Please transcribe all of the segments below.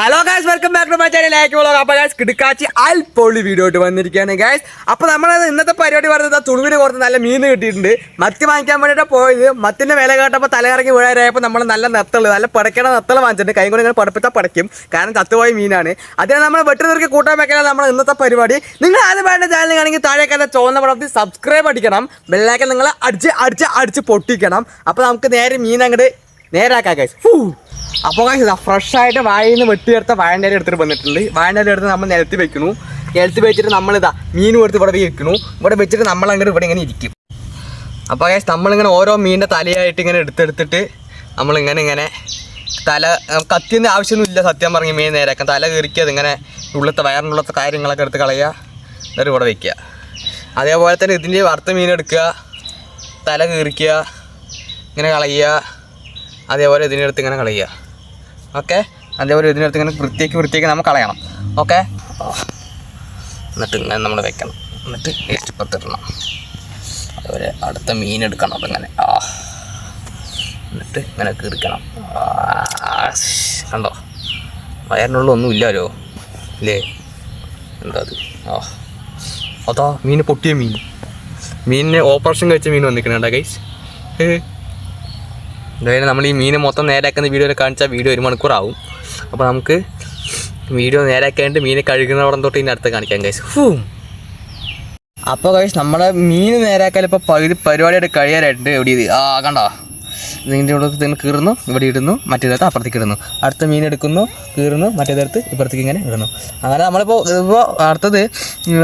Hello guys welcome back to my channel like vlog അപ്പോൾ guys കിടക്കാച്ചി അൽപ്പൊളി video ആയിട്ട് വന്നിരിക്കുകയാണ് ഗായ്സ് അപ്പോൾ നമ്മൾ ഇന്നത്തെ പരിപാടി പറഞ്ഞത് തുളുവിന് കുറച്ച് നല്ല മീൻ കിട്ടിയിട്ടുണ്ട്. മത്തി വാങ്ങിക്കാൻ വേണ്ടിയിട്ട് പോയത്. മത്തിന്റെ വില കേട്ടപ്പോൾ തലകറങ്ങി വീഴാറായപ്പോൾ നമ്മൾ നല്ല നെത്തൾ നല്ല പടക്കണ നത്തൾ വാങ്ങിച്ചിട്ടുണ്ട്. കൈ കൊണ്ട് ഇങ്ങനെ പടപ്പിച്ചാൽ പടയ്ക്കും. കാരണം ചത്തുപോയ മീനാണ്. അതിനെ നമ്മൾ വെട്ടി നിർക്കി കൂട്ടാൻ വെക്കാനാണ് നമ്മൾ ഇന്നത്തെ പരിപാടി. നിങ്ങൾ ആദ്യം വേണ്ട ചാനൽ ആണെങ്കിൽ താഴെ അത് ചുവന്ന പടത്തിൽ സബ്സ്ക്രൈബ് അടിക്കണം. ബെല്ലാക്കാൻ നിങ്ങൾ അടിച്ച് അടിച്ച് അടിച്ച് പൊട്ടിക്കണം. അപ്പോൾ നമുക്ക് നേരെ മീൻ അങ്ങോട്ട് നേരാക്കാം ഗൈസ് അപ്പോൾ ഫ്രഷ് ആയിട്ട് വാഴയിൽ നിന്ന് വെട്ടിയെടുത്ത വാഴന്റെ എടുത്തിട്ട് വന്നിട്ടുണ്ട്. വാഴന്റെ എടുത്ത് നമ്മൾ നിലത്ത് വെക്കുന്നു. നിലത്ത് വെച്ചിട്ട് നമ്മളിതാ മീൻ കൊടുത്ത് ഇവിടെ വെക്കുന്നു. ഇവിടെ വെച്ചിട്ട് നമ്മൾ അങ്ങോട്ട് ഇവിടെ ഇങ്ങനെ ഇരിക്കും. അപ്പോൾ ഗൈസ് നമ്മളിങ്ങനെ ഓരോ മീനിന്റെ തലയായിട്ട് ഇങ്ങനെ എടുത്തെടുത്തിട്ട് നമ്മളിങ്ങനെ ഇങ്ങനെ തല കത്തിന്റെ ആവശ്യമൊന്നുമില്ല സത്യം പറഞ്ഞ് മീൻ നേരാക്കാൻ. തല കയറിക്കുക അതിങ്ങനെ ഉള്ളത്തെ വയറിനുള്ളത്തെ കാര്യങ്ങളൊക്കെ എടുത്ത് കളയുക. എന്നിട്ട് ഇവിടെ വയ്ക്കുക അതേപോലെ തന്നെ ഇതിന്റെ വറുത്ത മീൻ എടുക്കുക. തല കീറിക്കുക. ഇങ്ങനെ കളയുക. അതേപോലെ ഇതിനെടുത്ത് ഇങ്ങനെ കളയുക. ഓക്കെ? അതേപോലെ ഇതിനടുത്ത് ഇങ്ങനെ വൃത്തിയാക്കി വൃത്തിയാക്കി നമ്മൾ കളയണം. ഓക്കെ? എന്നിട്ട് ഇങ്ങനെ നമ്മൾ വെക്കണം. എന്നിട്ട് ഇഷ്ടപ്പെട്ടിടണം അതുപോലെ അടുത്ത മീൻ എടുക്കണം അതങ്ങനെ. ആ. എന്നിട്ട് ഇങ്ങനെ കീറിക്കണം. കണ്ടോ? വയറിനുള്ള ഒന്നും ഇല്ലല്ലോ ഇല്ലേ? എന്താ അത്? ആ. അതാ മീൻ പൊട്ടിയ മീൻ? മീനിന് ഓപ്പറേഷൻ കഴിച്ച മീൻ വന്നിരിക്കണേണ്ട ഗൈസ് ഏ എന്തായാലും നമ്മൾ ഈ മീൻ മൊത്തം നേരാക്കുന്ന വീഡിയോയിൽ കാണിച്ചാൽ വീഡിയോ ഒരു മണിക്കൂറാവും. അപ്പോൾ നമുക്ക് വീഡിയോ നേരാക്കാണ്ട് കഴുകുന്ന കഴുകുന്നവിടെ തൊട്ട് ഇനി അടുത്ത് കാണിക്കാം ഹൂ. അപ്പോൾ ഗൈസ് നമ്മുടെ മീൻ നേരാക്കാൻ ഇപ്പോൾ പകുതി പരിപാടിയായിട്ട് കഴിയാനായിട്ടുണ്ട് എവിടെ ഇത്. ആ കണ്ടോ? ഇതിന്റെ ഇവിടെ ഇതിന് കീറുന്നു ഇവിടെ ഇടുന്നു മറ്റേതടുത്ത് അപ്പുറത്തേക്ക് ഇടുന്നു. അടുത്ത മീൻ എടുക്കുന്നു കീറുന്നു മറ്റേതടുത്ത് ഇപ്പുറത്തേക്ക് ഇങ്ങനെ ഇടുന്നു. അങ്ങനെ നമ്മളിപ്പോൾ ഇപ്പോൾ അടുത്തത്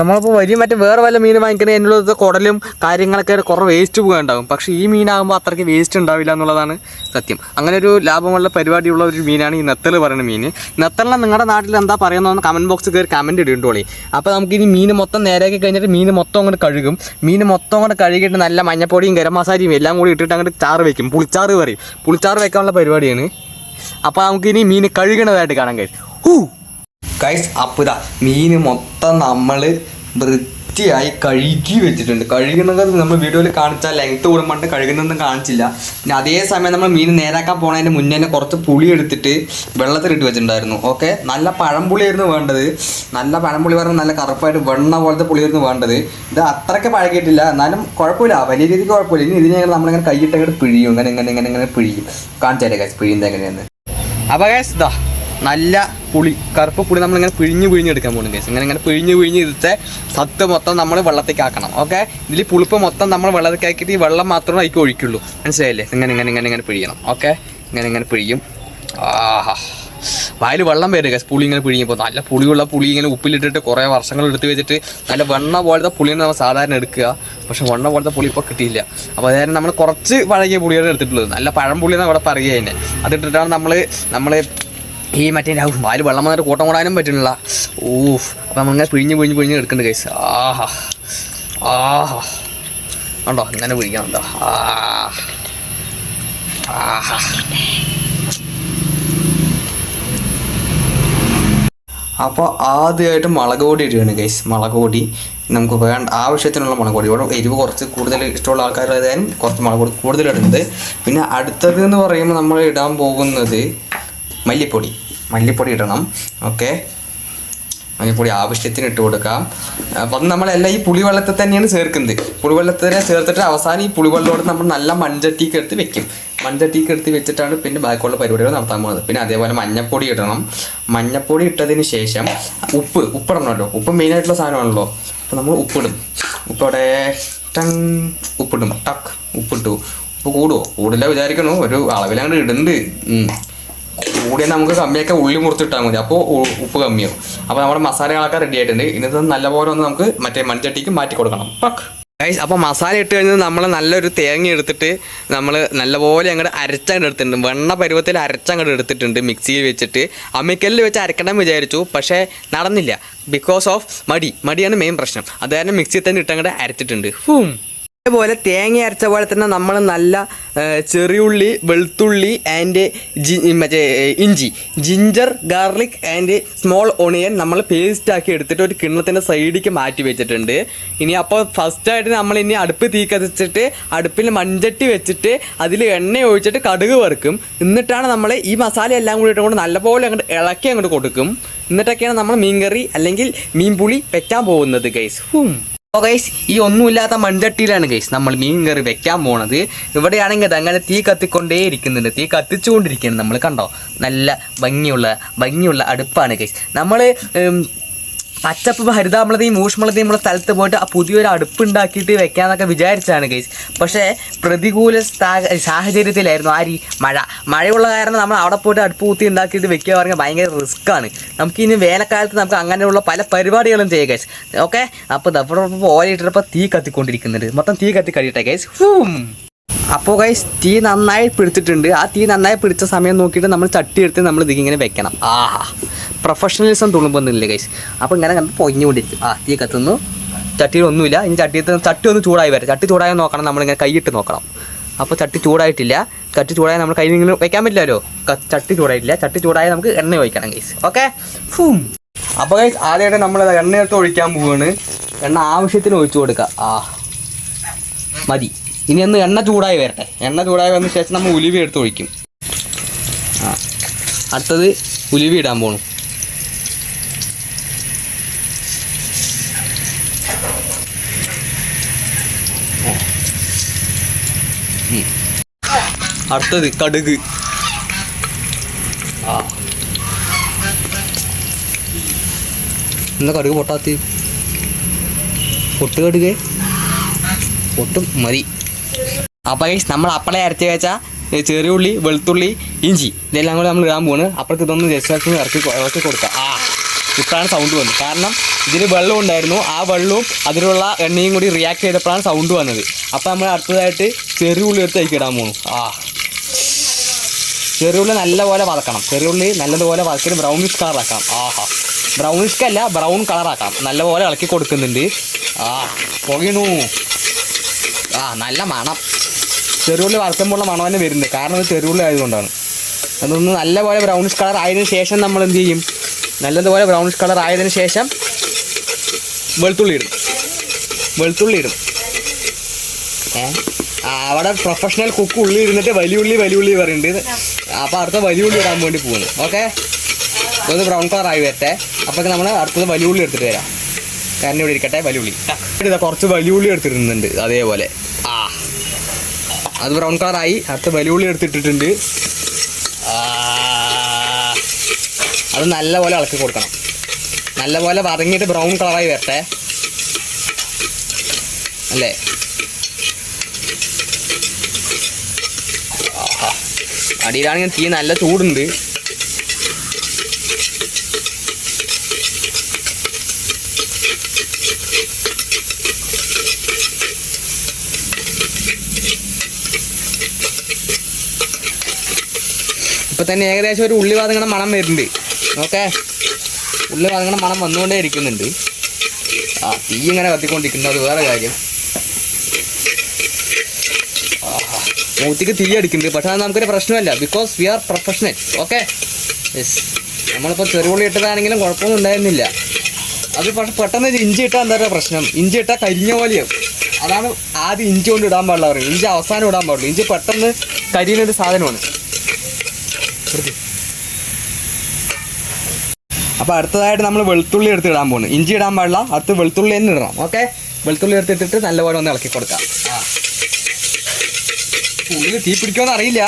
നമ്മളിപ്പോൾ വലിയ മറ്റേ വേറെ വല്ല മീൻ വാങ്ങിക്കണേ എന്നുള്ളത് കുടലും കാര്യങ്ങളൊക്കെ കുറേ വേസ്റ്റ് പോകാനുണ്ടാകും പക്ഷേ ഈ മീനാകുമ്പോൾ അത്രയ്ക്ക് വേസ്റ്റ് ഉണ്ടാവില്ല എന്നുള്ളതാണ് സത്യം. അങ്ങനെ ഒരു ലാഭമുള്ള പരിപാടിയുള്ള ഒരു മീനാണ് ഈ നെത്തൽ പറയുന്ന മീൻ. നെത്തലിനെ നിങ്ങളുടെ നാട്ടിൽ എന്താ പറയുന്നതെന്ന് കമന്റ് ബോക്സിൽ കയറി കമന്റ് ഇടുണ്ടോളി അപ്പോൾ നമുക്ക് ഇനി മീൻ മൊത്തം നേരെയാക്കി കഴിഞ്ഞിട്ട് മീൻ മൊത്തം അങ്ങോട്ട് കഴുകും. മീൻ മൊത്തം അങ്ങോട്ട് കഴുകിയിട്ട് നല്ല മഞ്ഞപ്പൊടിയും ഗരം മസാലയും എല്ലാം കൂടി ഇട്ടിട്ട് അങ്ങോട്ട് ചാറ് വെക്കും. പുളിച്ചാറ് പറയും. പുളിച്ചാറ് വെക്കാനുള്ള പരിപാടിയാണ്. അപ്പോൾ നമുക്ക് ഇനി മീൻ കഴുകണതായിട്ട് കാണാൻ കഴിയും ഹൂ. കൈസ് അപ്പോൾ ഇതാ മീൻ മൊത്തം നമ്മൾ വൃത്തിയായി കഴുകി വെച്ചിട്ടുണ്ട്. കഴുകുന്നത് നമ്മൾ വീഡിയോയിൽ കാണിച്ചാൽ ലെങ്ത് കൂടുമ്പോണ്ട് കഴുകുന്നൊന്നും കാണിച്ചില്ല. പിന്നെ അതേ സമയം നമ്മൾ മീൻ നേരാക്കാൻ പോണതിന് മുന്നേ തന്നെ കുറച്ച് പുളി എടുത്തിട്ട് വെള്ളത്തിലിട്ട് വെച്ചിട്ടുണ്ടായിരുന്നു. ഓക്കെ നല്ല പഴംപുളിയായിരുന്നു വേണ്ടത്. നല്ല പഴംപുളി പറഞ്ഞാൽ നല്ല കറുപ്പായിട്ട് വെണ്ണ പോലത്തെ പുളിയായിരുന്നു വേണ്ടത്. ഇത് അത്രയ്ക്ക് പഴകിയിട്ടില്ല. എന്നാലും കുഴപ്പമില്ല. വലിയ രീതിക്ക് കുഴപ്പമില്ല. ഇനി ഇതിനെ നമ്മളിങ്ങനെ കൈയിട്ട് അങ്ങോട്ട് പിഴിയും. ഇങ്ങനെ ഇങ്ങനെ ഇങ്ങനെ ഇങ്ങനെ പിഴിയും. കാണിച്ചാലേ കാശ് പിഴിയുന്നത് എങ്ങനെയാണ് അപ്പോൾ നല്ല പുളി കറുപ്പ് പുളി നമ്മളിങ്ങനെ പിഴിഞ്ഞ് പിഴിഞ്ഞെടുക്കാൻ പോകുന്നു കേസ് ഇങ്ങനെ ഇങ്ങനെ പിഴിഞ്ഞ് പിഴിഞ്ഞ് ഇതിത്തെ സത്ത് മൊത്തം നമ്മൾ വെള്ളത്തേക്ക് ആക്കണം ഓക്കെ ഇതിൽ പുളിപ്പ് മൊത്തം നമ്മൾ വെള്ളത്തേക്ക് ആക്കിയിട്ട് ഈ വെള്ളം മാത്രമേ അതിക്ക് ഒഴിക്കുള്ളൂ. മനസ്സിലായില്ലേ? ഇങ്ങനെ ഇങ്ങനെ ഇങ്ങനെ ഇങ്ങനെ പിഴിയണം ഓക്കെ ഇങ്ങനെ ഇങ്ങനെ പിഴിയും. ആഹാ. വായിൽ വെള്ളം വരും കേസ് പുളി ഇങ്ങനെ പിഴിയുമ്പോൾ. നല്ല പുളിയുള്ള പുളി ഇങ്ങനെ ഉപ്പിലിട്ടിട്ട് കുറേ വർഷങ്ങൾ എടുത്ത് വെച്ചിട്ട് നല്ല വെണ്ണ പോലത്തെ പുളിയാണ് നമ്മൾ സാധാരണ എടുക്കുക. പക്ഷെ വെണ്ണ പോലത്തെ പുളി ഇപ്പോൾ കിട്ടിയില്ല. അപ്പോൾ അതായത് നമ്മൾ കുറച്ച് പഴകിയ പുളിയാണ് എടുത്തിട്ടുള്ളത്. നല്ല പഴം പുളിയെന്ന് അവിടെ പറയുക തന്നെ. അതിട്ടിട്ടാണ് നമ്മൾ നമ്മൾ ഈ മറ്റേ വായിൽ വെള്ളം വന്നിട്ട് കൂട്ടം കൂടാനും പറ്റുന്നില്ല. ഊഫ് അപ്പം നമ്മളിങ്ങനെ പിഴിഞ്ഞ് പിഴിഞ്ഞ് പിഴിഞ്ഞ് എടുക്കുന്നുണ്ട് കൈസ് ആഹാ ആഹാ. ഉണ്ടോ ഇങ്ങനെ പിഴിക്കണം ആ ആഹാ അപ്പോൾ ആദ്യമായിട്ട് മുളക് പൊടി ഇടുകയാണ് ഗൈസ് മുളക് പൊടി നമുക്ക് വേണ്ട ആവശ്യത്തിനുള്ള മുളക് പൊടി ഇവിടെ എരിവ് കുറച്ച് കൂടുതൽ ഇഷ്ടമുള്ള ആൾക്കാരായതായാലും കുറച്ച് മുളക് പൊടി കൂടുതൽ ഇടുന്നത് പിന്നെ അടുത്തത് എന്ന് പറയുമ്പോൾ നമ്മൾ ഇടാൻ പോകുന്നത് മല്ലിപ്പൊടി. മല്ലിപ്പൊടി ഇടണം. ഓക്കെ. മല്ലിപ്പൊടി ആവശ്യത്തിന് ഇട്ട് കൊടുക്കാം. അപ്പം നമ്മളെല്ലാം ഈ പുളിവെള്ളത്തിൽ തന്നെയാണ് ചേർക്കുന്നത്. പുളിവെള്ളത്തിനെ ചേർത്തിട്ട് അവസാനം ഈ പുളിവെള്ളത്തോട് നമ്മൾ നല്ല മൺചട്ടിക്ക് എടുത്ത് വെക്കും. മൺചട്ടിക്ക് എടുത്ത് വെച്ചിട്ടാണ് പിന്നെ ബാക്കിയുള്ള പരിപാടികൾ നടത്താൻ പോകുന്നത്. പിന്നെ അതേപോലെ മഞ്ഞപ്പൊടി ഇടണം. മഞ്ഞപ്പൊടി ഇട്ടതിന് ശേഷം ഉപ്പ് ഉപ്പിടണമല്ലോ. ഉപ്പ് മെയിനായിട്ടുള്ള സാധനമാണല്ലോ. അപ്പോൾ നമ്മൾ ഉപ്പിടും. ഉപ്പവിടെ ടങ് ഉപ്പിടും. ടക്ക് ഉപ്പിട്ടു. ഉപ്പ് കൂടുമോ കൂടില്ല വിചാരിക്കണു ഒരു അളവിലങ്ങോട്ട് ഇടുന്നുണ്ട്. കൂടിയാൽ നമുക്ക് കമ്മിയൊക്കെ ഉള്ളി മുറിച്ചിട്ടാൽ മതി. അപ്പോൾ ഉപ്പ് കമ്മിയാവും. അപ്പോൾ നമ്മുടെ മസാലകളൊക്കെ റെഡി ആയിട്ടുണ്ട്. ഇന്നത്തെ നല്ലപോലെ ഒന്ന് നമുക്ക് മറ്റേ മൺചട്ടിക്ക് മാറ്റി കൊടുക്കണം. ഗൈസ് അപ്പോൾ മസാല ഇട്ട് കഴിഞ്ഞാൽ നമ്മൾ നല്ലൊരു തേങ്ങ എടുത്തിട്ട് നമ്മൾ നല്ലപോലെ അങ്ങോട്ട് അരച്ചങ്ങോട്ട് എടുത്തിട്ടുണ്ട്. വെണ്ണ പരുവത്തിൽ അരച്ചങ്ങോട്ട് എടുത്തിട്ടുണ്ട് മിക്സിയിൽ വെച്ചിട്ട്. അമ്മിക്കല്ലിൽ വെച്ച് അരക്കണം വിചാരിച്ചു. പക്ഷേ നടന്നില്ല. ബിക്കോസ് ഓഫ് മടി. മടിയാണ് മെയിൻ പ്രശ്നം. അത് കാരണം മിക്സിയിൽ തന്നെ ഇട്ടങ്ങോട്ട് അരച്ചിട്ടുണ്ട്. ഹൂം അതേപോലെ തേങ്ങ അരച്ച പോലെ തന്നെ നമ്മൾ നല്ല ചെറിയുള്ളി വെളുത്തുള്ളി ആൻഡ് ജി മറ്റേ ഇഞ്ചി. Ginger garlic and small onion നമ്മൾ പേസ്റ്റ് ആക്കി എടുത്തിട്ട് ഒരു കിണ്ണത്തിന്റെ സൈഡിലേക്ക് മാറ്റി വെച്ചിട്ടുണ്ട്. ഇനി അപ്പോൾ ഫസ്റ്റായിട്ട് നമ്മൾ ഇനി അടുപ്പ് തീ കത്തിച്ചിട്ട് അടുപ്പിൽ മൺചട്ടി വെച്ചിട്ട് അതിൽ എണ്ണ ഒഴിച്ചിട്ട് കടുക് വറുക്കും. എന്നിട്ടാണ് നമ്മൾ ഈ മസാല എല്ലാം കൂടി ഇട്ടുകൊണ്ട് നല്ലപോലെ അങ്ങോട്ട് ഇളക്കി അങ്ങോട്ട് കൊടുക്കും. എന്നിട്ടൊക്കെയാണ് നമ്മൾ മീൻകറി അല്ലെങ്കിൽ മീൻ പുളി വെക്കാൻ പോകുന്നത് ഗൈസ് ഹും. അപ്പോൾ ഗൈസ് ഈ ഒന്നുമില്ലാത്ത മൺചട്ടിയിലാണ് ഗൈസ് നമ്മൾ മീൻ കറി വെക്കാൻ പോണത്. ഇവിടെയാണെങ്കിൽ അങ്ങനെ തീ കത്തിക്കൊണ്ടേ ഇരിക്കുന്നുണ്ട്. തീ കത്തിച്ചുകൊണ്ടിരിക്കുന്നുണ്ട് നമ്മൾ കണ്ടോ? നല്ല ഭംഗിയുള്ള ഭംഗിയുള്ള അടുപ്പാണ് ഗൈസ് നമ്മൾ പച്ചപ്പ് ഹരിതാമ്ലതയും ഊഷ്മളതയും ഉള്ള സ്ഥലത്ത് പോയിട്ട് ആ പുതിയൊരു അടുപ്പ് ഉണ്ടാക്കിയിട്ട് വെക്കാന്നൊക്കെ വിചാരിച്ചാണ് ഗൈസ് പക്ഷേ പ്രതികൂല സാഹചര്യത്തിലായിരുന്നു ആ മഴ. മഴയുള്ള കാരണം നമ്മൾ അവിടെ പോയിട്ട് അടുപ്പ് കുത്തി ഉണ്ടാക്കിയിട്ട് വെക്കുക പറഞ്ഞാൽ ഭയങ്കര റിസ്ക്കാണ് നമുക്ക് ഇനി വേനൽക്കാലത്ത് നമുക്ക് അങ്ങനെയുള്ള പല പരിപാടികളും ചെയ്യുക ഗൈസ് ഓക്കെ അപ്പോൾ ഇവിടെ ഓലയിട്ടപ്പോൾ തീ കത്തിക്കൊണ്ടിരിക്കുന്നുണ്ട്. മൊത്തം തീ കത്തി കഴിയട്ടെ ഗൈസ് ഹൂം. അപ്പോൾ ഗൈസ് തീ നന്നായി പിടിച്ചിട്ടുണ്ട്. ആ തീ നന്നായി പിടിച്ച സമയം നോക്കിയിട്ട് നമ്മൾ ചട്ടി എടുത്ത് നമ്മൾ ഇതിങ്ങനെ വെക്കണം. ആഹാ. പ്രൊഫഷണലിസം തുളുമ്പൊന്നുമില്ല കൈസ് അപ്പോൾ ഇങ്ങനെ കണ്ട് പൊഞ്ഞുകൊണ്ടിരിക്കും ആ തീ കത്തുന്നു. ചട്ടിയിൽ ഒന്നുമില്ല ഇനി ചട്ടിയിൽ ചട്ടി ഒന്ന് ചൂടായി വരാം ചട്ടി ചൂടായി നോക്കണം നമ്മളിങ്ങനെ കൈയിട്ട് നോക്കണം. അപ്പോൾ ചട്ടി ചൂടായിട്ടില്ല. ചട്ടി ചൂടായി നമ്മൾ കയ്യിൽ ഇങ്ങനെ വയ്ക്കാൻ പറ്റില്ലല്ലോ. ചട്ടി ചൂടായിട്ടില്ല. ചട്ടി ചൂടായി നമുക്ക് എണ്ണ ഒഴിക്കണം ഗൈസ് ഓക്കെ ഫൂം. അപ്പോൾ ഗൈസ് ആദ്യമായിട്ട് നമ്മൾ എണ്ണ എടുത്ത് ഒഴിക്കാൻ പോവാണ്. എണ്ണ ആവശ്യത്തിന് ഒഴിച്ചു കൊടുക്കുക ആ മതി. ഇനി ഒന്ന് എണ്ണ ചൂടായി വരട്ടെ. എണ്ണ ചൂടായി വന്ന ശേഷം നമ്മൾ ഉലുവി എടുത്ത് ഒഴിക്കും. ആ അടുത്തത് ഉലുവി ഇടാൻ പോണു. അടുത്തത് കടുക്. എന്താ കടുക് പൊട്ടാത്തി പൊട്ട് കടുകേ. ഒട്ടും മതി. അപ്പോൾ നമ്മൾ അപ്പളെ അരച്ച് വെച്ച ചെറിയ ഉള്ളി വെളുത്തുള്ളി ഇഞ്ചി ഇതെല്ലാം കൂടി നമ്മൾ ഇടാൻ പോണ് അപ്പോഴേക്ക് ഇതൊന്ന് ജസ്റ്റ് ഇറക്കി ഇറക്കി കൊടുക്കുക ആ. ഇപ്പോഴാണ് സൗണ്ട് വന്നത്. കാരണം ഇതിൽ വെള്ളം ഉണ്ടായിരുന്നു. ആ വെള്ളവും അതിലുള്ള എണ്ണയും കൂടി റിയാക്ട് ചെയ്തപ്പോഴാണ് സൗണ്ട് വന്നത്. അപ്പോൾ നമ്മൾ അടുത്തതായിട്ട് ചെറിയ ഉള്ളി എടുത്ത് അയക്കിടാൻ പോണു. ആ. ചെറിയുള്ളി നല്ലപോലെ വറക്കണം. ചെറിയുള്ളി നല്ലതുപോലെ വറക്കിട്ട് ബ്രൗണിഷ് കളറാക്കാം ആഹാ. ബ്രൗണിഷ് അല്ല ബ്രൗൺ കളറാക്കാം നല്ലപോലെ ഇളക്കി കൊടുക്കുന്നുണ്ട്. ആ പുകയണു ആ നല്ല മണം. ചെറിയുള്ളി വറുക്കുമ്പോഴുള്ള മണം തന്നെ വരുന്നത്. കാരണം ഇത് ചെറിയുള്ളി ആയതുകൊണ്ടാണ്. അതൊന്ന് നല്ലപോലെ ബ്രൗണിഷ് കളർ ആയതിനു ശേഷം നമ്മൾ എന്ത് ചെയ്യും? നല്ലതുപോലെ ബ്രൗണിഷ് കളർ ആയതിനു ശേഷം വെളുത്തുള്ളി ഇടും. വെളുത്തുള്ളി ഇടും. ഏ? അവിടെ പ്രൊഫഷണൽ കുക്ക് ഉള്ളി ഇരുന്നിട്ട് വലിയ ഉള്ളി വലിയ ഉള്ളി പറയുന്നുണ്ട്. അപ്പോൾ അടുത്ത വലിയ ഉള്ളി ഇടാൻ വേണ്ടി പോകുന്നു ഓക്കെ ഒന്ന് ബ്രൗൺ കളർ ആയി വരട്ടെ. അപ്പോൾ നമ്മൾ അടുത്തത് വലിയ ഉള്ളി എടുത്തിട്ട് വരാം. കാരണം ഇവിടെ ഇരിക്കട്ടെ വലിയ ഉള്ളി ഇതാ കുറച്ച് വലിയ ഉള്ളി എടുത്തിരുന്നുണ്ട് അതേപോലെ. ആ. അത് ബ്രൗൺ കളറായി അടുത്ത വലിയ ഉള്ളി എടുത്തിട്ടിട്ടുണ്ട് അത് നല്ലപോലെ ഇളക്കി കൊടുക്കണം. നല്ലപോലെ വറങ്ങിയിട്ട് ബ്രൗൺ കളറായി വരട്ടെ. അല്ലേ? അടിയിലാണെങ്കിൽ തീ നല്ല ചൂടുണ്ട്. ഇപ്പൊ തന്നെ ഏകദേശം ഒരു ഉള്ളി വാതങ്ങളുടെ മണം വരുന്നുണ്ട്. ഓക്കെ ഉള്ളി വാതങ്ങളുടെ മണം വന്നുകൊണ്ടേ ഇരിക്കുന്നുണ്ട്. ആ തീ ഇങ്ങനെ കത്തിക്കൊണ്ടിരിക്കുന്നത് വേറെ കാര്യം. മൂത്തിക്ക് തീ അടിക്കുന്നുണ്ട് പക്ഷെ അത് നമുക്കൊരു പ്രശ്നമല്ല. Because we are professional okay yes നമ്മളിപ്പോൾ ചെറുപുള്ളി ഇട്ടതാണെങ്കിലും കുഴപ്പമൊന്നും ഉണ്ടായിരുന്നില്ല. അത് പക്ഷെ പെട്ടെന്ന് ഒരു ഇഞ്ചി ഇട്ടാൽ എന്താ പ്രശ്നം? ഇഞ്ചി ഇട്ടാൽ കരിഞ്ഞ പോലെയാവും അതാണ് ആദ്യം ഇഞ്ചി കൊണ്ട് ഇടാൻ പാടില്ല പറയും ഇഞ്ചി അവസാനം ഇടാൻ പാടുള്ളൂ ഇഞ്ചി പെട്ടെന്ന് കരിയുന്നൊരു സാധനമാണ്. അപ്പോൾ അടുത്തതായിട്ട് നമ്മൾ വെളുത്തുള്ളി എടുത്ത് ഇടാൻ പോകുന്നു ഇഞ്ചി ഇടാൻ പാടില്ല. അടുത്ത് വെളുത്തുള്ളി തന്നെ ഇടണം. ഓക്കെ വെളുത്തുള്ളി എടുത്തിട്ടിട്ട് നല്ലപോലെ ഒന്ന് ഇളക്കി കൊടുക്കാം. ആ. ഉള്ളിൽ തീ പിടിക്കുമെന്ന് അറിയില്ല.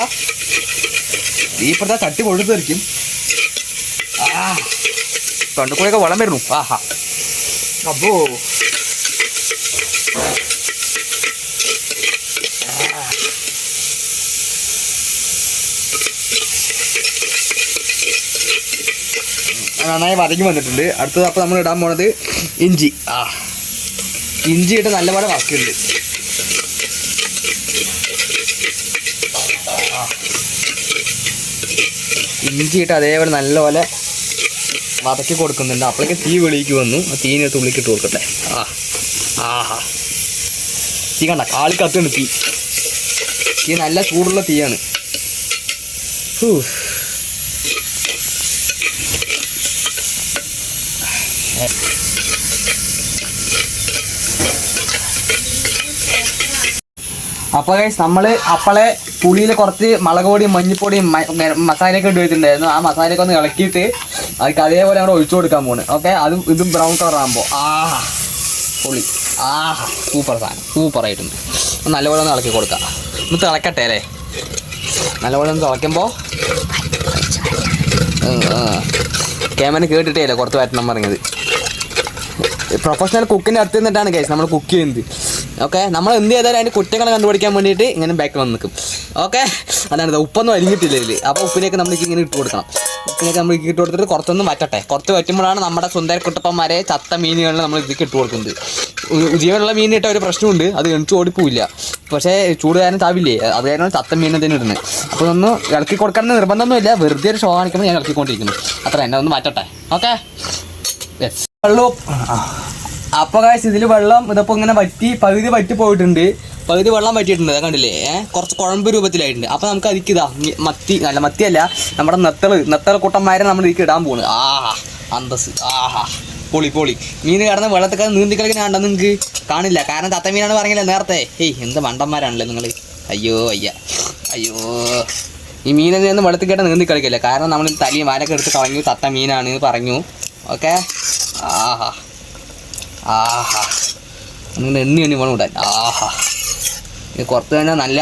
തീ ഇപ്പോഴത്തെ തട്ടി കൊഴുത്തെറിക്കും ആ തൊണ്ടക്കൂടെയൊക്കെ വളം വരുന്നു. ആഹാ അപ്പോ നന്നായി വതങ്ങി വന്നിട്ടുണ്ട്. അടുത്തത് അപ്പോൾ നമ്മൾ ഇടാൻ പോണത് ഇഞ്ചി. ആ. ഇഞ്ചി ഇട്ട് നല്ലപോലെ വറക്കുന്നുണ്ട് ഇഞ്ചി ഇട്ട് അതേപോലെ നല്ലപോലെ വതക്കി കൊടുക്കുന്നുണ്ട്. അപ്പോഴേക്ക് തീ വെളിക്ക് വന്നു. ആ തീനെ തുള്ളിക്കിട്ട് കൊടുക്കട്ടെ. ആ. ആഹാ. തീ കണ്ട കാളി കത്തുണ്ട് തീ. തീ നല്ല ചൂടുള്ള തീയാണ്. അപ്പോൾ നമ്മൾ അപ്പളെ പുളിയിൽ കുറച്ച് മുളക് പൊടിയും മഞ്ഞപ്പൊടിയും മസാലയൊക്കെ ഇട്ട് വെച്ചിട്ടുണ്ടായിരുന്നു. ആ മസാലയൊക്കെ ഒന്ന് ഇളക്കിയിട്ട് അതിക്ക് അതേപോലെ അവിടെ ഒഴിച്ചു കൊടുക്കാൻ പോണ്. ഓക്കെ? അതും ഇതും ബ്രൗൺ കളർ ആകുമ്പോൾ ആഹാ പുളി. ആഹാ സൂപ്പർ സാധനം. സൂപ്പർ ആയിട്ടുണ്ട്. നല്ലപോലെ ഒന്ന് ഇളക്കി കൊടുക്കാം. ഒന്ന് തിളക്കട്ടെ അല്ലേ? നല്ലപോലെ ഒന്ന് തിളയ്ക്കുമ്പോൾ ക്യാമറ കേട്ടിട്ടേ കുറച്ച് വരണം പറഞ്ഞത്. പ്രൊഫഷണൽ കുക്കിന്റെ അടുത്ത് നിന്നിട്ടാണ് കേസ് നമ്മൾ കുക്ക് ചെയ്യുന്നത്. ഓക്കെ? നമ്മൾ എന്ത് ചെയ്താലും അതിന്റെ കുറ്റങ്ങൾ കണ്ടുപിടിക്കാൻ വേണ്ടിയിട്ട് ഇങ്ങനെ ബാക്കിൽ വന്ന് നിൽക്കും ഓക്കെ? അതാണ് ഉപ്പൊന്നും അരിഞ്ഞിട്ടില്ല ഇതിൽ അപ്പോൾ ഉപ്പിനെയൊക്കെ നമ്മൾ ഇങ്ങനെ ഇട്ട് കൊടുക്കണം. ഉപ്പിനെയൊക്കെ നമ്മൾ ഇട്ട് കൊടുത്തിട്ട് കുറച്ചൊന്നും വറ്റട്ടെ. കുറച്ച് വറ്റുമ്പോഴാണ് നമ്മുടെ സുന്ദര കുട്ടപ്പന്മാരെ ചത്ത മീനുകളിൽ നമ്മൾ ഇതിലേക്ക് ഇട്ട് കൊടുക്കുന്നത്. ജീവനുള്ള മീൻ ഇട്ട ഒരു പ്രശ്നമുണ്ട്. അത് എണിച്ച് ഓടിപ്പോവില്ല പക്ഷേ ചൂട് കാരണം താവില്ലേ അത് കാരണം ചത്ത മീൻ തന്നെ ഇടുന്നത്. അപ്പോൾ ഒന്ന് ഇളക്കി കൊടുക്കണമെന്ന് നിർബന്ധമൊന്നുമില്ല. വെറുതെ ഒരു ഷോ കാണിക്കുമ്പോൾ ഞാൻ ഇളക്കിക്കൊണ്ടിരിക്കുന്നു അത്ര എന്നെ ഒന്ന് മാറ്റട്ടെ ഓക്കെ? യെസ് അപ്പോൾ കാശ് ഇതിൽ വെള്ളം ഇതിപ്പോൾ ഇങ്ങനെ വറ്റി പകുതി വറ്റി പോയിട്ടുണ്ട്. പകുതി വെള്ളം പറ്റിയിട്ടുണ്ട് കണ്ടില്ലേ? ഏഹ് കുറച്ച് കുഴമ്പ് രൂപത്തിലായിട്ടുണ്ട്. അപ്പോൾ നമുക്ക് അതിക്ക് ഇതാ മത്തി അല്ല മത്തിയല്ല നമ്മുടെ നെത്തൾ നെത്തള കുട്ടന്മാരെ നമ്മൾ ഇതിക്ക് ഇടാൻ പോണ് ആഹാ അന്തസ് ആഹാ പൊളി പൊളി. മീൻ കിടന്ന് വെള്ളത്തിൽ നീന്തി കളിക്കുന്ന കണ്ട നിങ്ങൾക്ക് കാണില്ല. കാരണം തത്ത മീനാണ് പറഞ്ഞില്ല നേരത്തെ. ഏയ് എന്ത് മണ്ടന്മാരാണല്ലേ നിങ്ങൾ അയ്യോ അയ്യ. അയ്യോ. ഈ മീനെ ഒന്നും വെള്ളത്തിൽ കേട്ട് നീന്തി കളിക്കില്ല? കാരണം നമ്മൾ തലയും വാലൊക്കെ എടുത്ത് കളഞ്ഞു തത്ത മീനാണ് പറഞ്ഞു. ഓക്കെ? ആഹാ. ആഹാ. നിങ്ങൾ എണ്ണി എണ്ണി വേണം ഇടാൻ. ആഹാ. കുറച്ച് തന്നെ നല്ല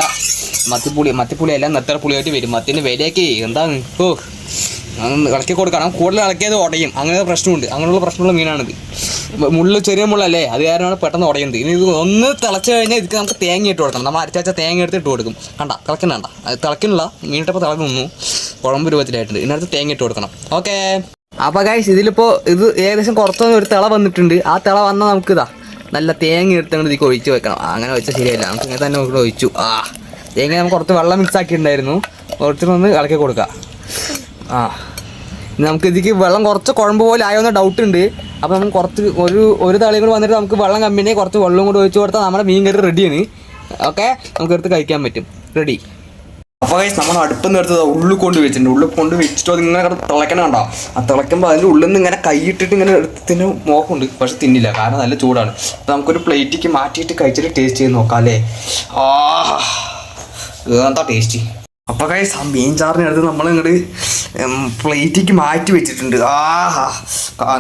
മത്തിപ്പുളി മത്തിപ്പുളി എല്ലാം നെത്തറ പുളിയായിട്ട് വരും. മത്തിന്റെ വിലയൊക്കെ എന്താണ്? ഓ ഇളക്കി കൊടുക്കണം. കൂടുതൽ ഇളക്കിയത് ഉടയും. അങ്ങനെ പ്രശ്നമുണ്ട്. അങ്ങനെയുള്ള പ്രശ്നമുള്ള മീനാണിത്. മുള്ളു ചെറിയ മുള്ളല്ലേ? അത് കാരണമാണ് പെട്ടെന്ന് ഉടയുന്നത്. ഇനി ഇത് ഒന്ന് തിളച്ച് കഴിഞ്ഞാൽ ഇതിക്ക് നമുക്ക് തേങ്ങ ഇട്ട് കൊടുക്കണം. നമ്മൾ അരച്ചാച്ച തേങ്ങ എടുത്ത് ഇട്ട് കൊടുക്കും. കണ്ട തിളക്കണ്ട അത് തിളക്കണില്ല മീനിട്ടപ്പോൾ തിളക്കുന്നു കുഴമ്പ് രൂപത്തിലായിട്ടുണ്ട്. ഇതിനകത്ത് തേങ്ങ ഇട്ട് കൊടുക്കണം. ഓക്കെ. അപ്പോൾ ഗൈസ് ഇതിലിപ്പോൾ ഇത് ഏകദേശം കുറച്ചൊന്നും ഒരു തിള വന്നിട്ടുണ്ട്. ആ തിള വന്നാൽ നമുക്ക് ഇതാ നല്ല തേങ്ങ എടുത്തുകൊണ്ട് ഇതിക്ക് ഒഴിച്ച് വെക്കണം. അങ്ങനെ വെച്ചാൽ ശരിയല്ല. നമുക്ക് ഇങ്ങനെ തന്നെ നമുക്ക് ഒഴിച്ചു. ആ തേങ്ങ നമുക്ക് കുറച്ച് വെള്ളം മിക്സ് ആക്കിയിട്ടുണ്ടായിരുന്നു. കുറച്ചൊന്ന് ഇളക്കി കൊടുക്കുക ആ നമുക്ക് ഇതിക്ക് വെള്ളം കുറച്ച് കുഴമ്പ് പോലെ ആയോന്ന ഡൗട്ട് ഉണ്ട്. അപ്പോൾ നമുക്ക് കുറച്ച് ഒരു ഒരു തളിയും കൂടി വന്നിട്ട് നമുക്ക് വെള്ളം കമ്പിനെ കുറച്ച് വെള്ളം കൂടി ഒഴിച്ചു കൊടുത്താൽ നമ്മുടെ മീൻ കറി റെഡിയാണ് ഓക്കെ നമുക്ക് എടുത്ത് കഴിക്കാൻ പറ്റും. റെഡി അപ്പോൾ നമ്മൾ അടുപ്പം നിർത്തത് ഉള്ളിൽ കൊണ്ട് വെച്ചിട്ടുണ്ട്. ഉള്ളിൽ കൊണ്ട് വെച്ചിട്ട് അത് ഇങ്ങനെ കിടന്ന് തിളക്കണം കണ്ടോ? ആ തിളക്കുമ്പോൾ അതിന്റെ ഉള്ളിൽ നിന്ന് ഇങ്ങനെ കൈയിട്ടിട്ട് ഇങ്ങനെ എടുത്തിന് മോക്കുണ്ട്. പക്ഷെ തിന്നില്ല. കാരണം നല്ല ചൂടാണ്. അപ്പോൾ നമുക്കൊരു പ്ലേറ്റിക്ക് മാറ്റിയിട്ട് കഴിച്ചിട്ട് ടേസ്റ്റ് ചെയ്ത് നോക്കാം അല്ലേ? ആ എന്താ ടേസ്റ്റ് അപ്പോൾ കൈസ് ആ മീൻ ചാറിന് എടുത്ത് നമ്മൾ ഇങ്ങോട്ട് പ്ലേറ്റിക്ക് മാറ്റി വെച്ചിട്ടുണ്ട്. ആഹാ.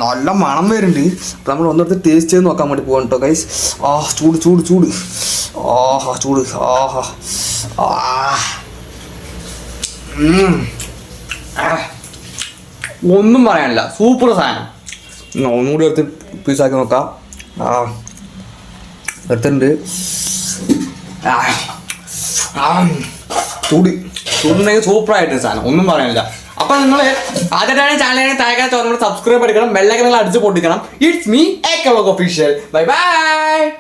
നല്ല മണം വരുന്നുണ്ട്. അപ്പോൾ നമ്മൾ ഒന്നെടുത്ത് ടേസ്റ്റ് ചെയ്ത് നോക്കാൻ വേണ്ടി പോകണം കേട്ടോ കൈസ് ആ ചൂട് ചൂട് ചൂട്. ആഹാ ചൂട്. ആഹാ. ആ. ഒന്നും പറയാനില്ല. സൂപ്പർ സാധനം. ഒന്നും ഒന്നുകൂടി എടുത്ത് പീസാക്കി നോക്കാം. ആ. എടുത്തിട്ടുണ്ട്. ചൂടി. ചൂടുണ്ടെങ്കിൽ സൂപ്പർ സൂപ്പറായിട്ട് സാധനം. ഒന്നും പറയാനില്ല. അപ്പൊ നിങ്ങൾ ആദ്യമായിട്ടാണ് ചാനലിനെ താഴെ തുറന്ന് സബ്സ്ക്രൈബ് എടുക്കണം ബെല്ലൊക്കെ നിങ്ങൾ അടിച്ച് പൊട്ടിക്കണം. It's me a official bye bye